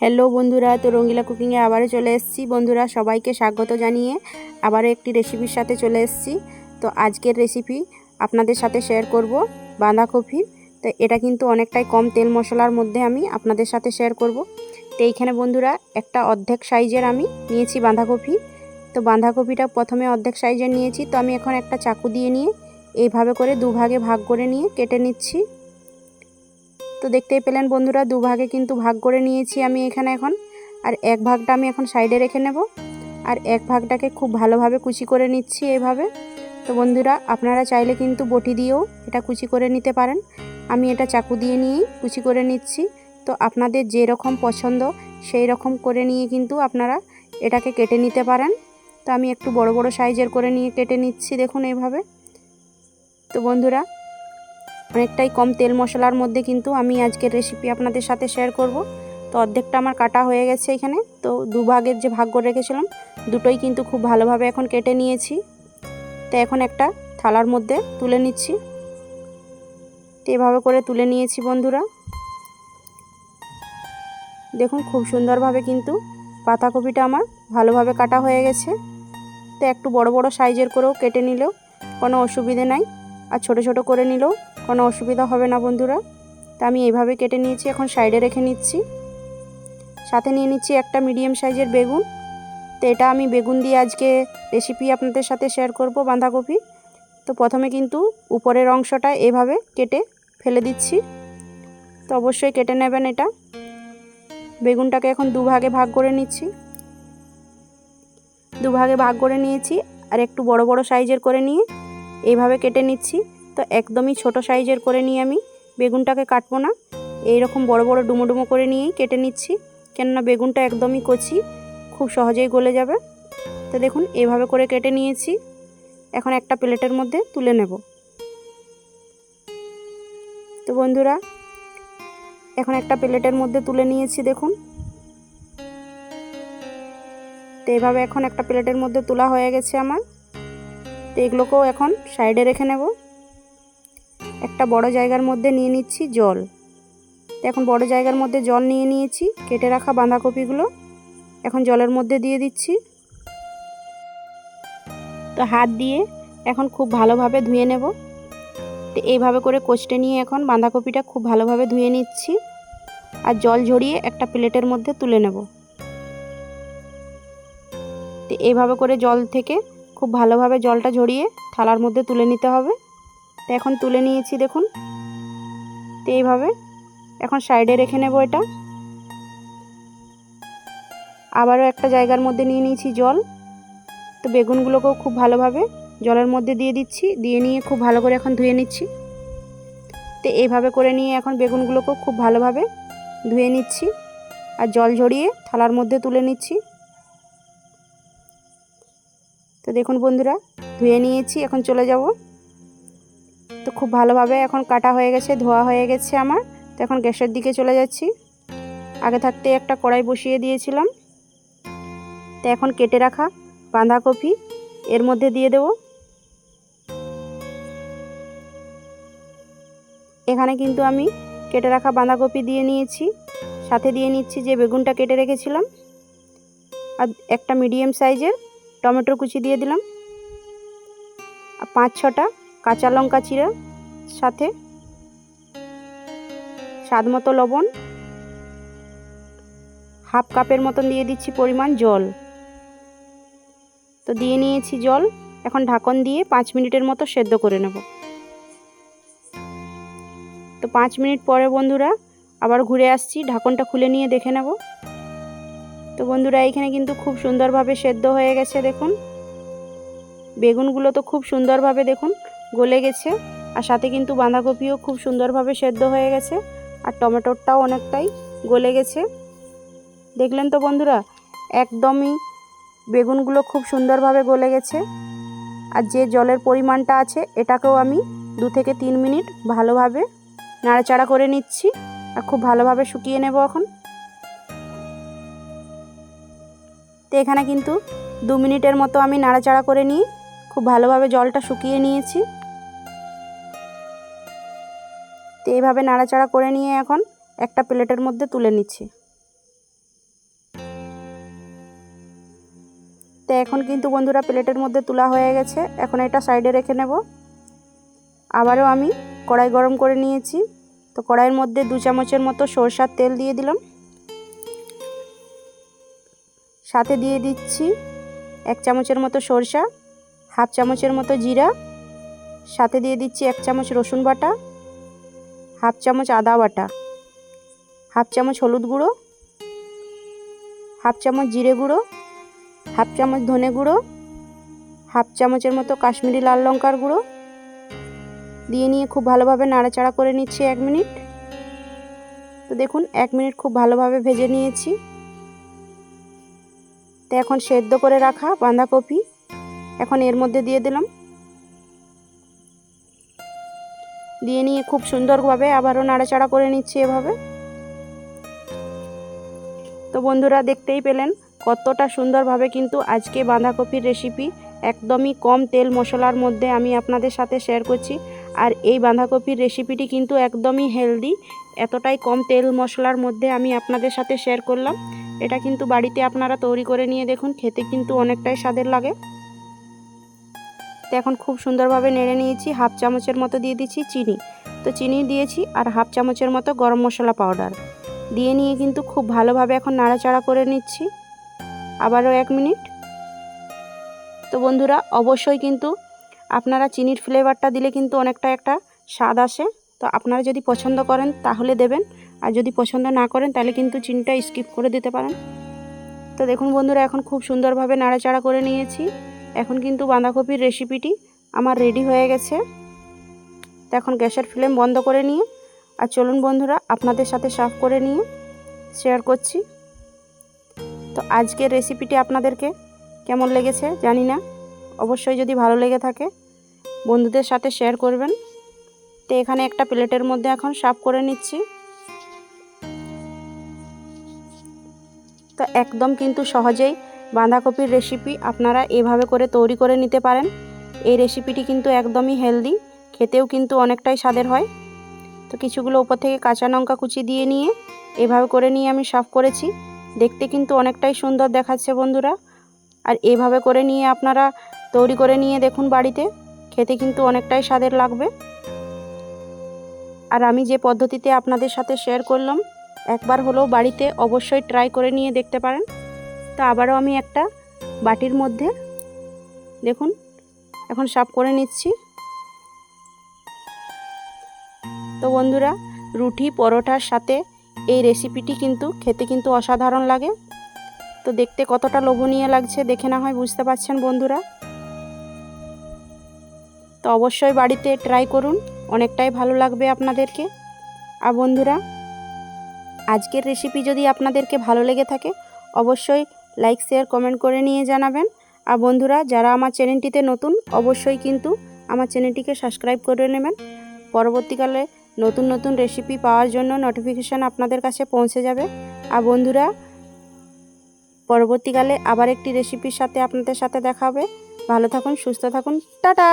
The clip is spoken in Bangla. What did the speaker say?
হ্যালো বন্ধুরা, তো রঙ্গিলা কুকিংয়ে আবারও চলে এসেছি। বন্ধুরা, সবাইকে স্বাগত জানিয়ে আবারও একটি রেসিপির সাথে চলে এসেছি। তো আজকের রেসিপি আপনাদের সাথে শেয়ার করব বাঁধাকপির তো এটা কিন্তু অনেকটাই কম তেল মশলার মধ্যে আমি আপনাদের সাথে শেয়ার করব। তো এইখানে বন্ধুরা, একটা অর্ধেক সাইজের আমি নিয়েছি বাঁধাকপি। তো বাঁধাকপিটা প্রথমে অর্ধেক সাইজের নিয়েছি। তো আমি এখন একটা চাকু দিয়ে নিয়ে এইভাবে করে দুভাগে ভাগ করে নিয়ে কেটে নিচ্ছি। তো দেখতেই পেলেন বন্ধুরা, দুভাগে কিন্তু ভাগ করে নিয়েছি আমি এখানে এখন। আর এক ভাগটা আমি এখন সাইডে রেখে নেব। আর এক ভাগটাকে খুব ভালোভাবে কুচি করে নিচ্ছি এইভাবে তো বন্ধুরা, আপনারা চাইলে কিন্তু বটি দিয়েও এটা কুচি করে নিতে পারেন। আমি এটা চাকু দিয়ে নিয়েই কুচি করে নিচ্ছি। তো আপনাদের যে রকম পছন্দ সেই রকম করে নিয়ে কিন্তু আপনারা এটাকে কেটে নিতে পারেন। তো আমি একটু বড় বড় সাইজের করে নিয়ে কেটে নিচ্ছি দেখুন এইভাবে। তো বন্ধুরা অনেকটাই কম তেল মশলার মধ্যে কিন্তু আমি আজকের রেসিপি আপনাদের সাথে শেয়ার করব। তো অর্ধেকটা আমার কাটা হয়ে গেছে এখানে। তো দুভাগের যে ভাগ করে রেখেছিলাম, দুটোই কিন্তু খুব ভালোভাবে এখন কেটে নিয়েছি। তো এখন একটা থালার মধ্যে তুলে নিচ্ছি। তো এভাবে করে তুলে নিয়েছি বন্ধুরা। দেখুন খুব সুন্দরভাবে কিন্তু পাতাকপিটা আমার ভালোভাবে কাটা হয়ে গেছে। তো একটু বড় বড় সাইজের করেও কেটে নিলেও কোনো অসুবিধে নাই। আর ছোট ছোট করে নিলেও কোনো অসুবিধা হবে না, বন্ধুরা। তা আমি এইভাবে কেটে নিয়েছি, এখন সাইডে রেখে নিচ্ছি। সাথে নিয়ে নিচ্ছি একটা মিডিয়াম সাইজের বেগুন। তো এটা আমি বেগুন দিয়ে আজকে রেসিপি আপনাদের সাথে শেয়ার করব বাঁধাকপি। তো প্রথমে কিন্তু উপরের অংশটা এভাবে কেটে ফেলে দিচ্ছি। তো অবশ্যই কেটে নেবেন এটা। বেগুনটাকে এখন দুভাগে ভাগ করে নিচ্ছি। দুভাগে ভাগ করে নিয়েছি, আর একটু বড় বড় সাইজের করে নিয়ে এইভাবে কেটে নিচ্ছি। তো একদমই ছোট সাইজের করে নিয়ে আমি। বেগুনটাকে কাটবো না। এই রকম বড় বড় ডুমো ডুমো করে নিয়েই কেটে নিচ্ছি। কেননা বেগুনটা একদমই কচি, খুব সহজেই গলে যাবে। তো দেখুন, এভাবে করে কেটে নিয়েছি। এখন একটা প্লেটের মধ্যে তুলে নেব। তো বন্ধুরা, এখন একটা প্লেটের মধ্যে তুলে নিয়েছি, দেখুন। তো এভাবে এখন একটা প্লেটের মধ্যে তোলা হয়ে গেছে আমার। তো এগুলোকেও এখন সাইডে রেখে নেব। একটা বড় জায়গার মধ্যে নিয়ে নিচ্ছি জল। এখন বড় জায়গার মধ্যে জল নিয়ে নিয়েছি, কেটে রাখা বাঁধাকপিগুলো। এখন জলের মধ্যে দিয়ে দিচ্ছি। তো হাত দিয়ে এখন খুব ভালোভাবে ধুয়ে নেব। তো এইভাবে করে কোচটে নিয়ে এখন বাঁধাকপিটা খুব ভালোভাবে ধুয়ে নিচ্ছি। আর জল ঝরিয়ে একটা প্লেটের মধ্যে তুলে নেব। তো এইভাবে করে জল থেকে খুব ভালোভাবে জলটা ঝরিয়ে থালার মধ্যে তুলে নিতে হবে। তো এখন তুলে নিয়েছি দেখুন। তো এইভাবে। এখন সাইডে রেখে নেব এটা। আবারও একটা জায়গার মধ্যে নিয়ে নিয়েছি জল। তো বেগুনগুলোকেও খুব ভালোভাবে জলের মধ্যে দিয়ে দিচ্ছি। দিয়ে নিয়ে খুব ভালো করে এখন ধুয়ে নিচ্ছি। তো এইভাবে করে নিয়ে এখন বেগুনগুলোকেও খুব ভালোভাবে ধুয়ে নিচ্ছি। আর জল ঝরিয়ে থালার মধ্যে তুলে নিচ্ছি। তো দেখুন বন্ধুরা, ধুয়ে নিয়েছি, এখন চলে যাব। খুব ভালোভাবে এখন কাটা হয়ে গেছে, ধোয়া হয়ে গেছে আমার। তো এখন গ্যাসের দিকে চলে যাচ্ছি। আগে থাকতে একটা কড়াই বসিয়ে দিয়েছিলাম। তো এখন কেটে রাখা বাঁধাকপি, এর মধ্যে দিয়ে দেব। এখানে কিন্তু আমি কেটে রাখা বাঁধাকপি দিয়ে নিয়েছি। সাথে দিয়ে নিচ্ছি যে বেগুনটা কেটে রেখেছিলাম। আর একটা মিডিয়াম সাইজের টমেটোর কুচি দিয়ে দিলাম। আর পাঁচ ছটা কাঁচা লঙ্কা চিরা সাথে? স্বাদ মতো লবণ? হাফ কাপের মতন দিয়ে দিচ্ছি পরিমাণ জল। তো দিয়ে নিয়েছি জল। এখন ঢাকন দিয়ে পাঁচ মিনিটের মতো সেদ্ধ করে নেব। তো পাঁচ মিনিট পরে বন্ধুরা, আবার ঘুরে আসছি। ঢাকনটা খুলে নিয়ে দেখে নেব। তো বন্ধুরা এইখানে কিন্তু খুব সুন্দরভাবে সেদ্ধ হয়ে গেছে, দেখুন। বেগুনগুলো তো খুব সুন্দরভাবে দেখুন, গলে গেছে। আর সাথে কিন্তু বাঁধাকপিও খুব সুন্দরভাবে সেদ্ধ হয়ে গেছে। আর টমেটোরটাও অনেকটাই গলে গেছে। দেখলেন তো বন্ধুরা, একদমই বেগুনগুলো খুব সুন্দরভাবে গলে গেছে। আর যে জলের পরিমাণটা আছে, এটাকেও আমি দু থেকে তিন মিনিট ভালোভাবে নাড়াচাড়া করে নিচ্ছি আর খুব ভালোভাবে শুকিয়ে নেব এখন। তো এখানে কিন্তু দু মিনিটের মতো আমি নাড়াচাড়া করে নিই খুব ভালোভাবে জলটা শুকিয়ে নিয়েছি। এইভাবে নাড়াচাড়া করে নিয়ে এখন একটা প্লেটের মধ্যে তুলে নিচ্ছি। তো এখন কিন্তু বন্ধুরা প্লেটের মধ্যে তোলা হয়ে গেছে, এখন এটা সাইডে রেখে নেব। আবারও আমি কড়াই গরম করে নিয়েছি। তো কড়াইয়ের মধ্যে দু চামচের মতো সরষার তেল দিয়ে দিলাম। সাথে দিয়ে দিচ্ছি এক চামচের মতো সরষা, হাফ চামচের মতো জিরা। সাথে দিয়ে দিচ্ছি এক চামচ রসুন বাটা। হাফ চামচ আদা বাটা, হাফ চামচ হলুদ গুঁড়ো, হাফ চামচ জিরে গুঁড়ো, হাফ চামচ ধনে গুঁড়ো, হাফ চামচের মতো কাশ্মীরি লাল লঙ্কার গুঁড়ো। দিয়ে নিয়ে খুব ভালোভাবে নাড়াচাড়া করে নিচ্ছি এক মিনিট। তো দেখুন, এক মিনিট খুব ভালোভাবে ভেজে নিয়েছি। তো এখন সেদ্ধ করে রাখা বাঁধাকপি, এখন এর মধ্যে দিয়ে দিলাম দিয়ে নিয়ে খুব সুন্দরভাবে আবারও নাড়াচাড়া করে নিচ্ছি এভাবে। তো বন্ধুরা দেখতেই পেলেন, কতটা সুন্দরভাবে কিন্তু আজকে বাঁধাকপির রেসিপি একদমই কম তেল মশলার মধ্যে আমি আপনাদের সাথে শেয়ার করছি। আর এই বাঁধাকপির রেসিপিটি কিন্তু একদমই হেলদি এতটাই কম তেল মশলার মধ্যে আমি আপনাদের সাথে শেয়ার করলাম। এটা কিন্তু বাড়িতে আপনারা তৈরি করে নিয়ে দেখুন, খেতে কিন্তু অনেকটাই স্বাদের লাগে। তো এখন খুব সুন্দরভাবে নেড়ে নিয়েছি, হাফ চামচের মতো দিয়ে দিচ্ছি চিনি। তো চিনি দিয়েছি আর হাফ চামচের মতো গরম মশলা পাউডার। দিয়ে নিয়ে কিন্তু খুব ভালোভাবে এখন নাড়াচাড়া করে নিচ্ছি। আবারও এক মিনিট। তো বন্ধুরা, অবশ্যই কিন্তু আপনারা চিনির ফ্লেভারটা দিলে কিন্তু অনেকটা একটা স্বাদ আসে। তো আপনারা যদি পছন্দ করেন তাহলে দেবেন, আর যদি পছন্দ না করেন তাহলে কিন্তু চিনিটা স্কিপ করে দিতে পারেন। তো দেখুন বন্ধুরা, এখন খুব সুন্দরভাবে নাড়াচাড়া করে নিয়েছি। এখন কিন্তু বাঁধাকপির রেসিপিটি আমার রেডি হয়ে গেছে। তো এখন গ্যাসের ফ্লেম বন্ধ করে নিয়ে, আর চলুন বন্ধুরা, আপনাদের সাথে সার্ভ করে নিয়ে শেয়ার করছি। তো আজকের রেসিপিটি আপনাদেরকে কেমন লেগেছে জানি না, অবশ্যই যদি ভালো লেগে থাকে, বন্ধুদের সাথে শেয়ার করবেন। তো এখানে একটা প্লেটের মধ্যে এখন সার্ভ করে নিচ্ছি। তো একদম কিন্তু সহজেই বাঁধাকপির রেসিপি আপনারা এভাবে করে তৈরি করে নিতে পারেন। এই রেসিপিটি কিন্তু একদমই হেলদি খেতেও কিন্তু অনেকটাই স্বাদের হয়। তো কিছুগুলো উপর থেকে কাঁচা লঙ্কা কুচি দিয়ে নিয়ে এভাবে করে নিয়ে আমি সাফ করেছি। দেখতে কিন্তু অনেকটাই সুন্দর দেখাচ্ছে বন্ধুরা। আর এভাবে করে নিয়ে আপনারা তৈরি করে নিয়ে দেখুন বাড়িতে, খেতে কিন্তু অনেকটাই স্বাদের লাগবে। আর আমি যে পদ্ধতিতে আপনাদের সাথে শেয়ার করলাম, একবার হলেও বাড়িতে অবশ্যই ট্রাই করে নিয়ে দেখতে পারেন। তো আবারও আমি একটা বাটির মধ্যে, দেখুন, এখন সাফ করে নিচ্ছি। তো বন্ধুরা, রুটি, পরোটার সাথে এই রেসিপিটি কিন্তু খেতে কিন্তু অসাধারণ লাগে। তো দেখতে কতটা লোভনীয় লাগছে দেখে না হয় বুঝতে পারছেন বন্ধুরা। তো অবশ্যই বাড়িতে ট্রাই করুন, অনেকটাই ভালো লাগবে আপনাদেরকে। আর বন্ধুরা, আজকের রেসিপি যদি আপনাদেরকে ভালো লেগে থাকে, অবশ্যই লাইক, শেয়ার, কমেন্ট করে নিয়ে জানাবেন। আর বন্ধুরা, যারা আমার চ্যানেলটিতে নতুন, অবশ্যই কিন্তু আমার চ্যানেলটিকে সাবস্ক্রাইব করে নেবেন। পরবর্তীকালে নতুন নতুন রেসিপি পাওয়ার জন্য নোটিফিকেশান আপনাদের কাছে পৌঁছে যাবে। আর বন্ধুরা, পরবর্তীকালে আবার একটি রেসিপির সাথে আপনাদের সাথে দেখা হবে। ভালো থাকুন, সুস্থ থাকুন। টাটা!